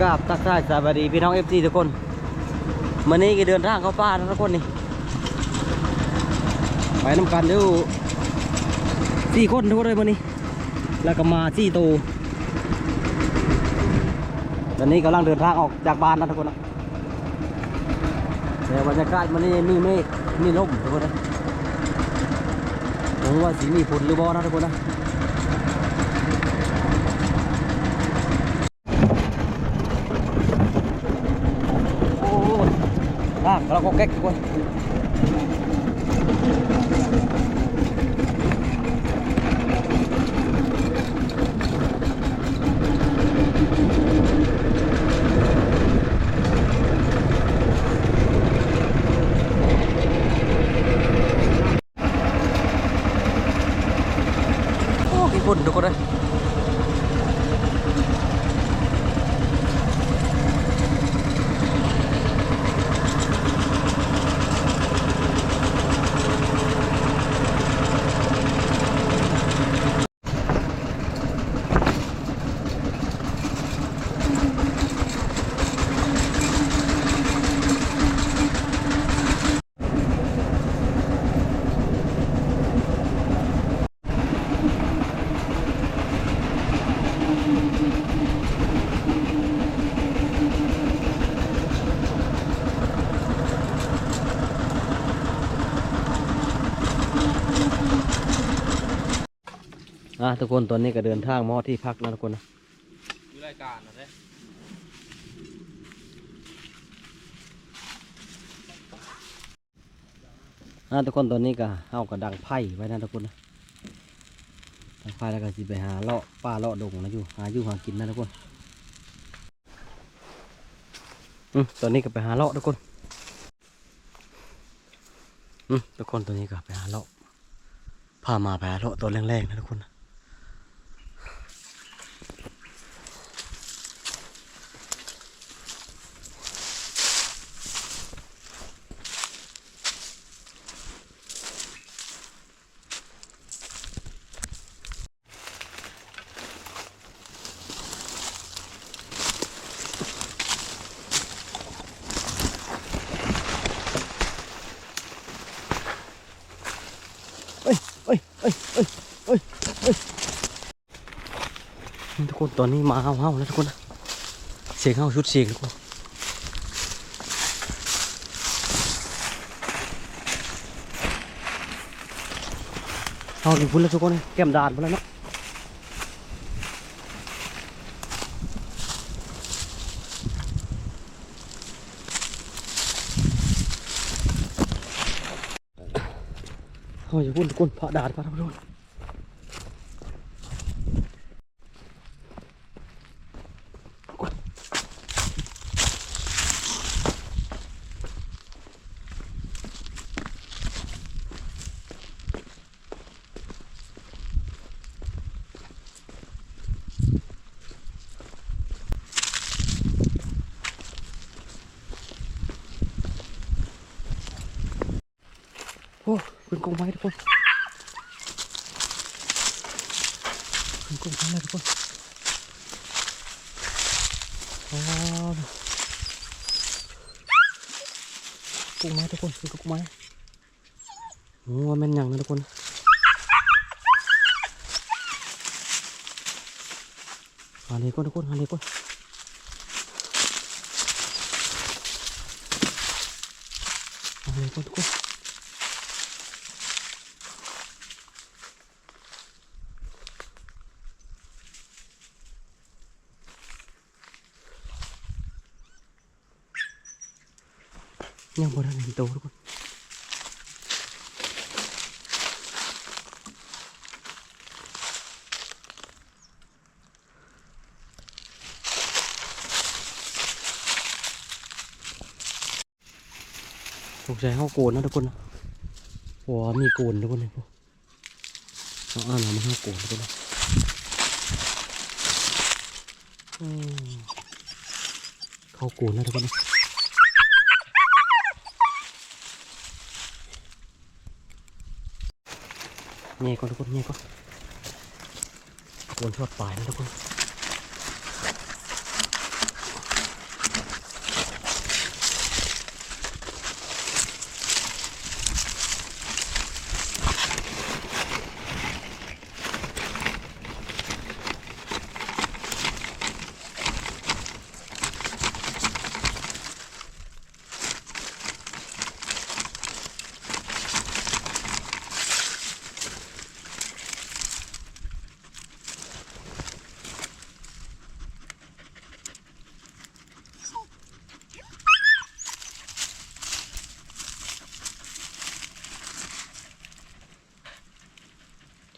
กราบตักทายสวัสดีพี่น้องเอฟซีทุกคนวันนี้ก็เดินทางเข้าป่าทุกคนนี่ไปน้ำกันดูสี่คนทุกคนเลยวันนี้ แล้วก็มาสี่ตูตอนนี้กำลังเดินทางออกจากบ้านนะทุกคนนะแต่บรรยากาศมันนี่มีเมฆมีลมทุกคนนะผมว่าสีมีฝนหรือบ่นะทุกคนนะ โอ้ย อะเราก็แก๊กทุกคนโอ้ยฝุ่นทุกคนเลย อะทุกคนตอนนี้ก็เดินทางมาที่พักแล้วทุกคนนะอยู่รายการนะเด้อะทุกคนตอนนี้ก็เอากระดังไผ่ไว้นะทุกคนนะดังไผ่แล้วก็สิไปหาเลาะป่าเลาะดงนะอยู่หาอยู่หากินนะทุกคนอืมตอนนี้ก็ไปหาเลาะทุกคนอืมทุกคนตอนนี้ก็ไปหาเลาะพามาไปหาเลาะตัวแรงๆนะทุกคนนะเอ้ยเอ้ยเอ้ยเอ้ยเอ้ยเอ้ยนี่ทุกคน ตอนนี้มาเฮาเฮาแล้วทุกคนนะเสียงเฮาชุดเสียงทุกคนเฮาถึงพุ่นแล้วทุกคนแก้มดานพุ่นแล้วเนาะเฮาอย่าพุ่นทุกคนพระดานพระทุกคนโอ้ขึ้น กองไม้ทุกคนขึ้นกองไม้เลยทุกคนว้าวกองไม้ทุกคนขึ้นกองไม้โอ้ว่าแม่นยังนะทุกคนหาเลยก่อนทุกคนหาเลยก่อนหาเลยก่อนทุกคน ยังบ่ได้เห็นโตทุกคนสงสัยเขาโกนนะทุกคนนะว้ามีโกนทุกคนเลยพวกเอาอ่านมาให้โกนทุกคนเขาโกนนะทุกคนนะ เงี้ยก่อนทุกคนเงี้ยก่อนโดนทอดปลายนะทุกคน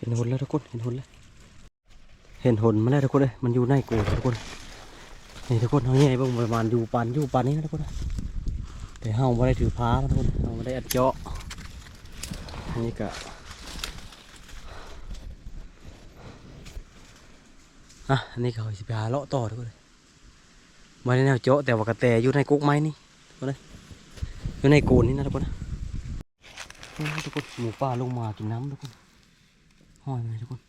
ห็นหนแล้วทุกคนเห็นหนแล้วเห็นหนมาแล้วทุกคนเลยมันอยู่ในโกทุกคนนี่ทุกคนเขาแง่บ้างประมาณอยู่ปานอยู่ปานนี้นะทุกคนนะแต่เฮาไม่ได้ถือพามาทุกคนเฮาไม่ได้อัดเจาะอันนี้ก็อะอันนี้เขาสิไปหาเลาะต่อทุกคนเลยมาในแนวเจาะแต่ว่ากระแตอยู่ในกุ๊กไม้นี่ทุกคนเลยอยู่ในโกนนี่นะทุกคนนะทุกคนหมูป่าลงมากินน้ำทุกคน ห้อยไหมทุกคน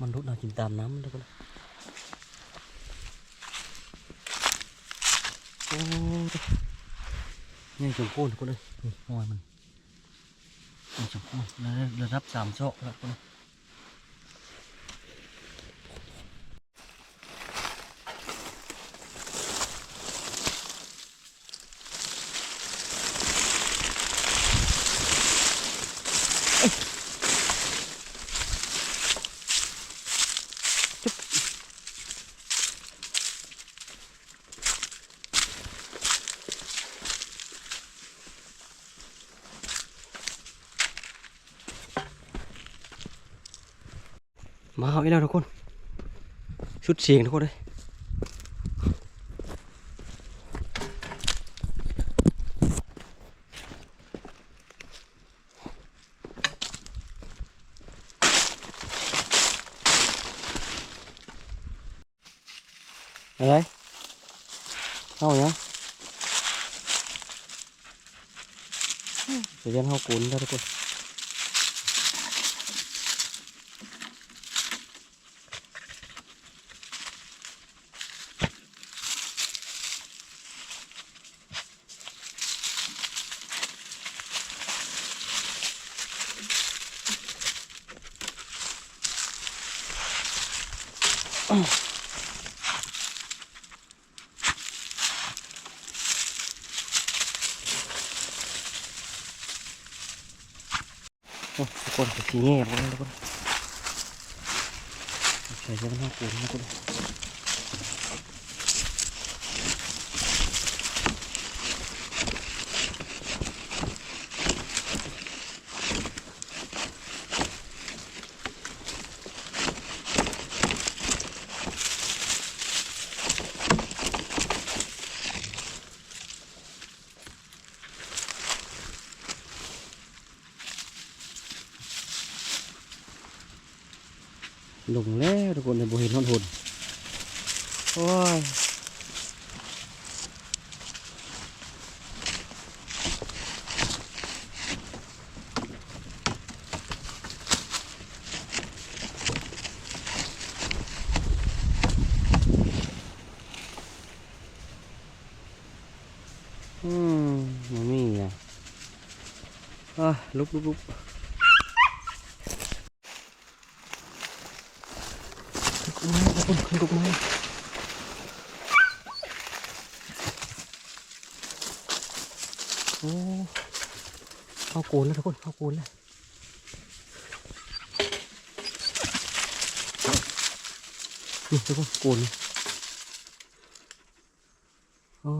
มันรุดเรากินตามน้ำทุกคนโอ้นี่จงโก้นทุกคนเลยนี่ห้อยมันนี่จงโก้น แล้วระดับสามโชคแล้วทุกคนมาเอาอีกแล้วทุกคน ชุดเสียงทุกคนเลยอะไรเข้ายังเดี๋ยวยันเข้ากุนได้ทุกคน ทุกคนสีแง่หมดเลยทุกคนใส่ยังห้าปูนนะทุกคนลงแล้วทุกคนในบริเวณนอนหุ่นโอ้ยอืมมันมีไงอะ ลุกลุกลุกลูกไม้ทุกลูกไม้โอ้เข้าโกนแล้วทุกคนเข้าโกนแล้วนี่ทุกคนโกนเลยโอ้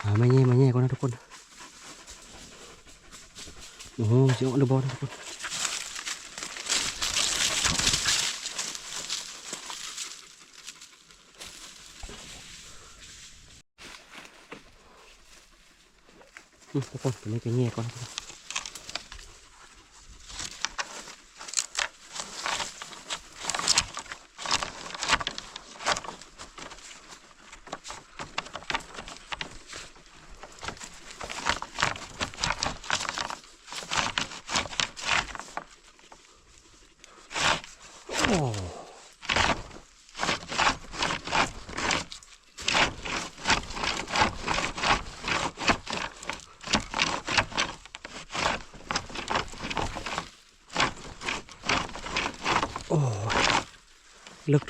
หาไม่แย่ไม่แย่ก่อนนะทุกคนโอ้โหเสียงอันเดอร์บอลนะทุกคนทุกคนเป็นี้ไปแง่ก่อนนะ ลึก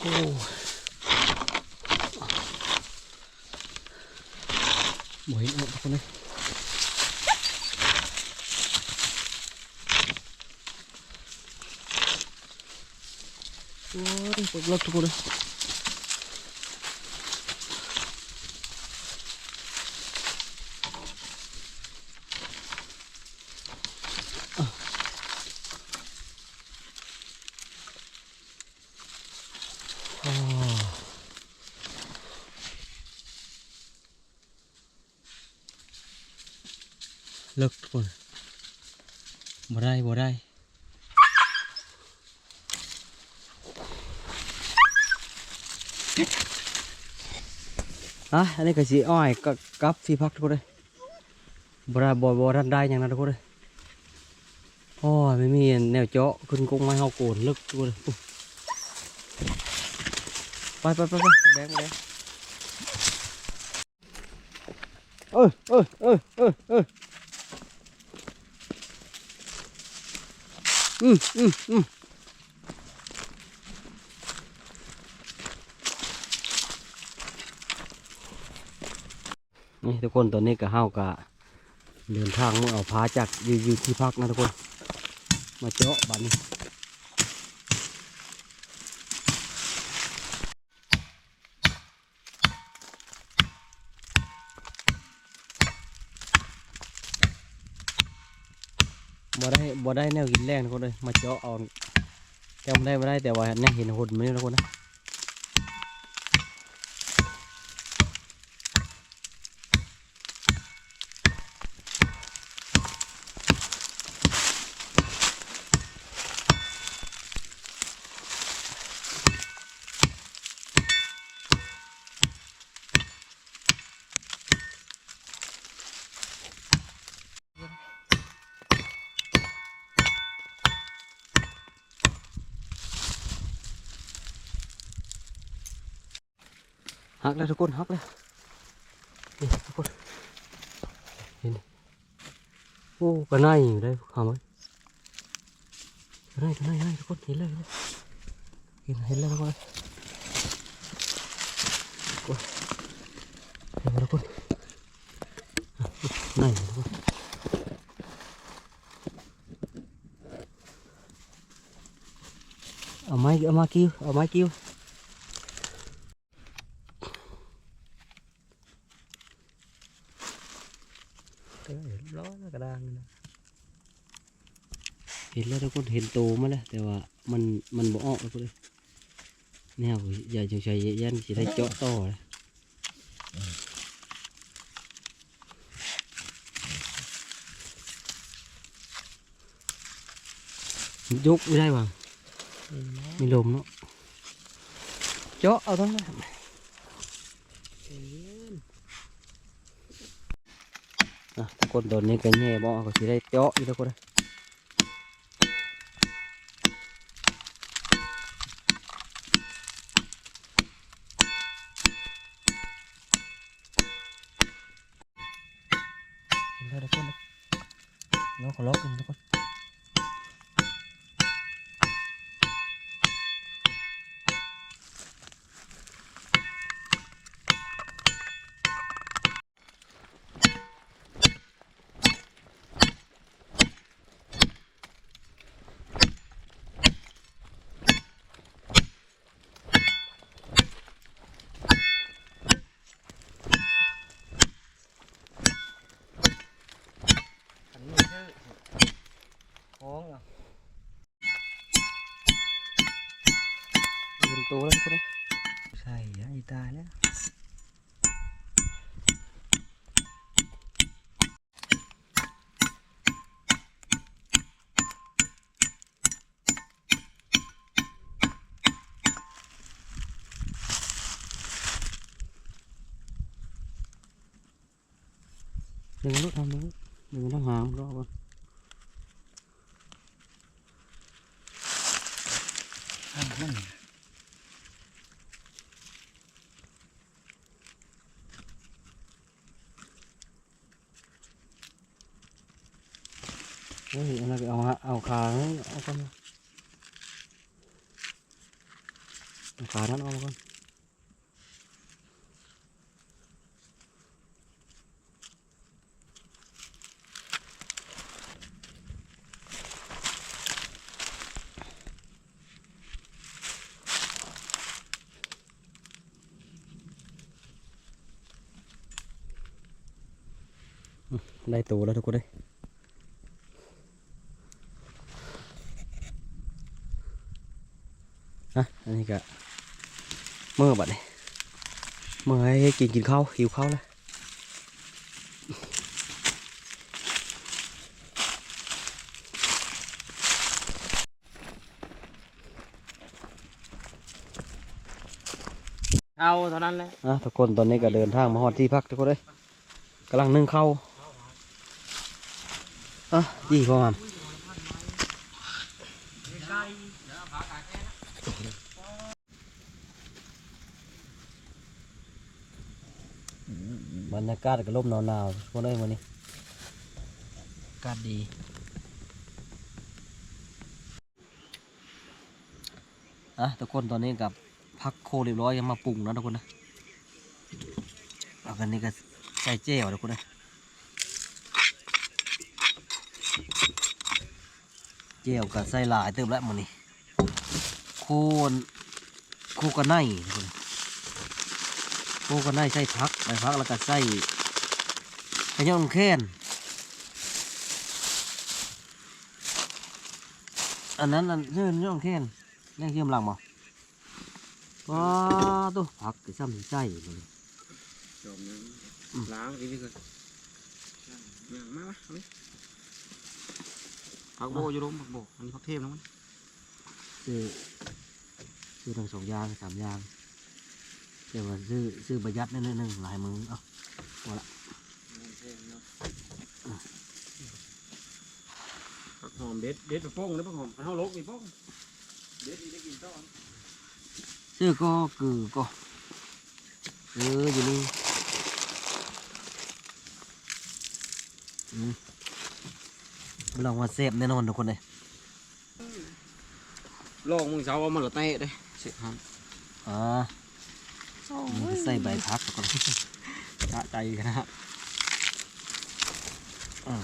ทุกคนโอ้บ่เห็นเอาทุกคนเลยโอ้ยปวดรถทุกคนเลยอ้าวเลิกทุกคน บ่ได้บ่ได้อะอันนี้ก็สีอ้อยกับกับสีพักทุกคนเลยบราบอบรันได้อย่างนั้นทุกคนเลยโอ้ยไม่มีแนวเจาะขึ้นกงไม้เฮาโกนลึกทุกคนเลยอุ๊ยไปไปไปไปแดงแดงเออเออเออเออ อืมอืมอืมนี่ทุกคนตอนนี้ก็เฮากะเดินทางมาเอาพาจากอยู่อยู่ที่พักนะทุกคน มาเจาะบันนี้ บ่ได้บ่ได้แนวกินแรงทุกคนเลยมาเจาะเอาจำได้ไม่ได้แต่ว่าเนี่ยเห็นหุ่นมันนี่ทุกคนนะ หักแล้วทุกคนหักแล้วนี่ทุกคนเห็นโอ้กระไนอยู่ได้ทำไว้กระไนกระไนกระไนทุกคนเห็นเลยเห็นเห็นเห็นแล้วทุกคนเห็นแล้วทุกคนอะไนอยู่ทุกคนเอาไม้เอามากิ้วเอาไม้กิ้ว เออร้อนกระด้างนี่นะเห็นแล้วทุกคนเห็นโตมาแล้วแต่ว่ามันมันบ่ออกแล้วก็เลยแนวอย่าจงใจยันสิได้เจาะต่อเลยยกไม่ได้ว่ะมีลมเนาะเจาะเอาทั้งนั้นอะทุกคนตอนนี้ก็แง่บ่ก็สิได้เจาะอีกแล้วคนเล เห็นตัวแล้วทุกคนเลยใช่ยังอีตายแล้วดึงลูกทำดึงดึงทั้งหางรอบก่อ นเฮ้ยอันนั้นไปเอาฮะเอาขาเอากันมาขานั้นออกมาก่อนอืมได้ตัวแล้วทุกคนเลยอะอันนี้ก็เมื่อบัดนี้เมื่อให้กินกินข้าวหิวข้าวแล้วเอาเท่านั้นแหละอะทุกคนตอนนี้ก็เดินทางมาฮอดที่พักทุกคนเลยกำลังนึ่งข้าวอะยี่พ่อมามบรรยากาศก็ลมหนาวๆทุกคนเลยวันนี้อากาศดีอะทุกคนตอนนี้กับพักโคเรียบร้อยยังมาปรุงนะทุกคนนะเอากันนี้ก็ใส่เจ้วทุกคนนะเจ้วกับใส่หลายเติมแล้วมันนี่โคนโคกันไนทุกคน โคกันไนใส่พักใส่พักแล้วก็ใส่ขยองแค้นอันนั้นอันชื่อขยองแค้นแรงเชื่อมหลังบ่ว้าตัวผักก็ซ้ำสิใจมันจมน้ำล้างดีนี่ก็มามามาเอาดิผักโบอยู่ร่มผักโบอันนี้ผักเทพนะมันซื้อซื้อทั้งสองอย่างสามอย่าง เดี๋ยวว่าซื้อซื้อประหยัดนิดนึงหลายมือเอาผักหอมเด็ดเด็ดไปโป้งแล้วผักหอมเอาลกไปโป้งเด็ดอีได้กินต้อนซื้อก็คือก็เอออยู่นี่อืมลองมาเซฟแน่นอนทุกคนเลยลองมึงเช้าเอามันละเตะเด้เสร็จฮันอ่ามันก็ ใส่ใบพักทุกคนสะใจกันนะฮะอ่า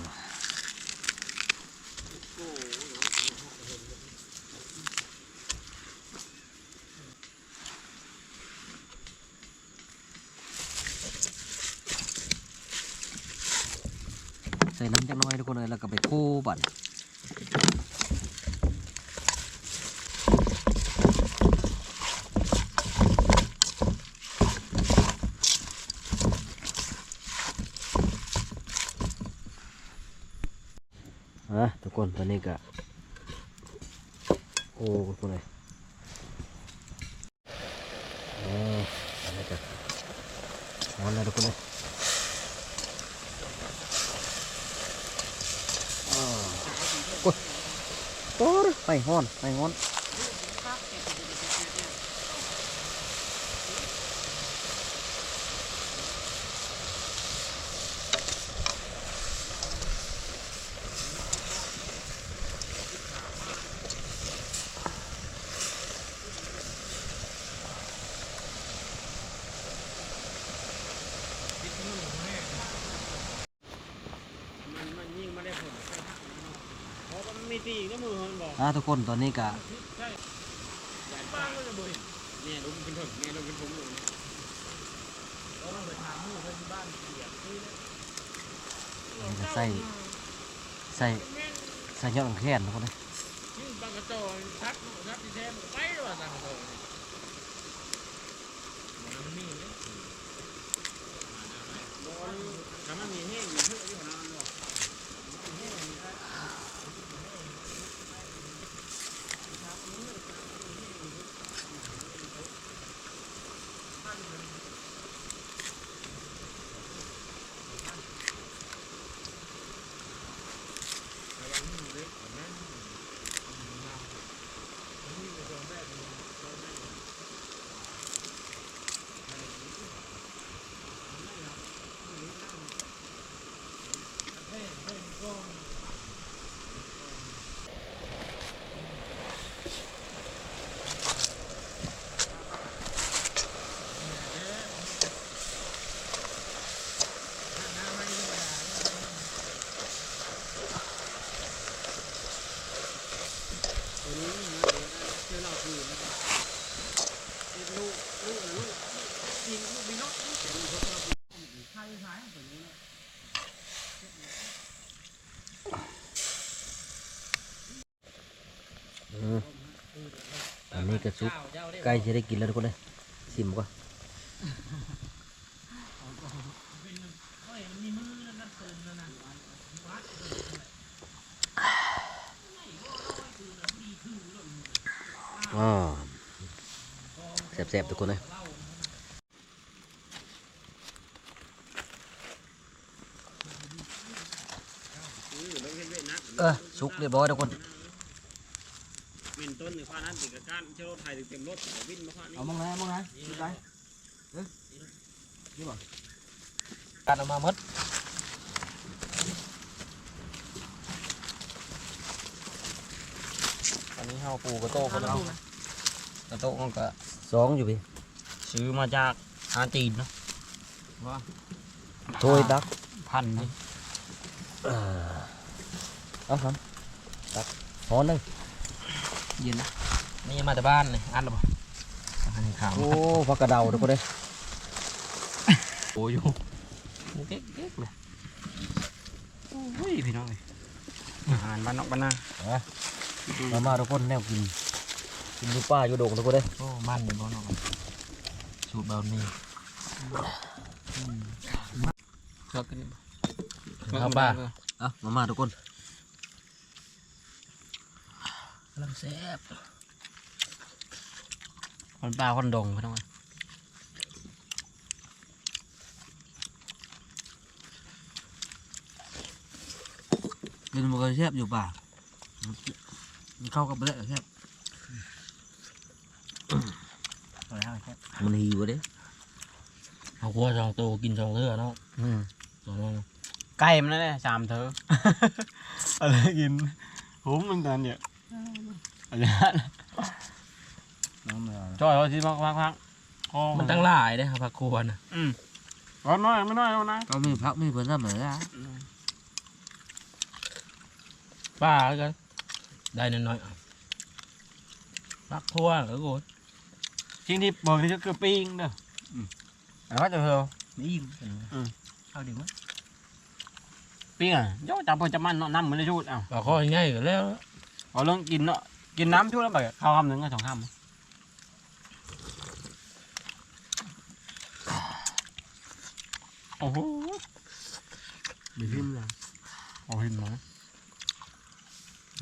ใส่น้ำจักหน้อยทุกคนเลยแล้วก็ไปโคบัดอ่ กคนตอนนี้ก็โอ้ทุกคนเลยอ๋ออันนี้ก็ร้อนแล้วทุกคนเลยโอ้ยไปฮ้อนไปฮ้อน อะทุกคนตอนนี้ก็เนี่ยลุงเป็นถึงเนี่ยลุงเป็นผมอยู่ใส่ใส่ใส่ยอดแขนทุกคนเลย ยิ่งบางกระโจนทักทักที่แท้มันไปหรอสังกระโจนมันมีเนี่ยถ้ามันมีแห้งอยู่เพื่อที่มันนอน อ นี้กระซุกใกล้จะได้กินแล้วทุกคนเลยชิมก่อนอ๋อแซ่บๆทุกคนเลยเออสุกเรียบร้อยทุกคน เม่นต้นในฟ้านั้นติดกับก้านเชื้อรคไทยเต็มรถวินมาฟ้านี้เอามองไงมองไงดูไปเอ๊ะนี่บ่การเอามาหมดอันนี้เฮาปูกระโต้คนเอากระโต้มันก็สองอยู่พี่ซื้อมาจากฮาจีนเนาะว่าโถยดักพันนี่เอาครับดักหอนหนึง เย็นนะนี่มาแต่บ้านเลยอันหรอเปล่าอันนี้ขาวโอ้พักกระเดาทุกคนเลยโอ้ยเก๊กเก๊กเลยโอ้ยพี่น้องเลยอาหารบ้านนอกบ้านนามามาทุกคนแนวกินกินอยู่ป้าอยู่โด่งทุกคนเลยโอ้มันเลยบ้านนอกสูตรแบบนี้เลือกกันเอาป้าเอามามาทุกคน กำลังแซ่บคนป่าคนดงพี่น้องกินมันก็แซ่บอยู่ป่ามันเข้ากับเละแซ่บมันหิวเด้เอากัวสองตัวกินสองเทื่อเนาะอืมสองไก่มันนั่นแหละสามเทื่ออะไรกินผมมันตอนเนี่ย อะไรจอยเอาสิพักพักพักมันตั้งหลายเด้ครับพักควรอืมร้อนน้อยไม่น้อยเอานะก็มีพักมีเพื่อนเหมือนกันป้าแล้วกันได้น้อยๆเอาพักควรแล้วกูจริงที่บอกที่จะคือปิ้งเด้อแล้วก็จะเธอปิ้งเอาดีมั้ยปิ้งอะย่อจับพอจะมันเนาะน้ำมันได้ชุดเอาก็ง่ายกันแล้ว เอาเรื่องกินเนาะกินน้ำชุดแล้วแบบข้าวคำหนึ่งก็สองคำโอ้โหมีพิมพ์ละโหหินมั้ง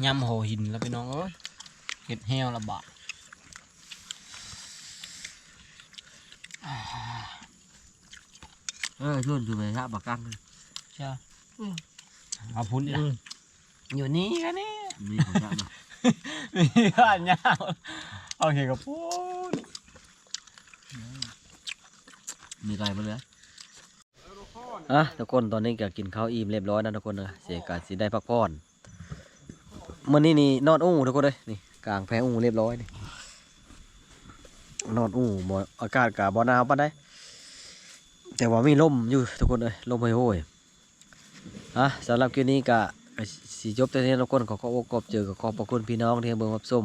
ยำโหหินแล้วพี่น้องเอ้ยเห็ดแห้วละบาทเออชวนอยู่ไปฮะบักกังเลยใช่เอาพุ้นดิอยู่นี่กันนี่ มีของชาตินี่ข้านยาวเอาเห็ดกับพุ้นมีอะไรมาเลยอะทุกคนตอนนี้ก็กินข้าวอิ่มเรียบร้อยนะทุกคนนะเสียการสิได้พักผ่อนมื่อนี้นี่นอนอู้ทุกคนเลยนี่กลางแพอู้เรียบร้อยนี่นอนอู้บ่อากาศกับ่หนาวปานใดแต่ว่ามีลมอยู่ทุกคนเลยลมโหยๆอะสำหรับคลิปนี้ก็ก็ สิจบแต่นี้ทุกคนขอขอบอกขอบเจอกับขอบพระคุณพี่น้องที่เบิ่งรับชม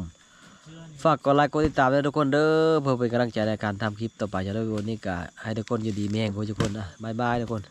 ฝากกดไลค์กดติดตามด้วยทุกคนเด้อเพื่อเป็นกำลังใจในการทำคลิปต่อไปจะได้วันนี้ก็ให้ทุกคนอยู่ดีมีแห่งทุกคนอะบายบายทุกคน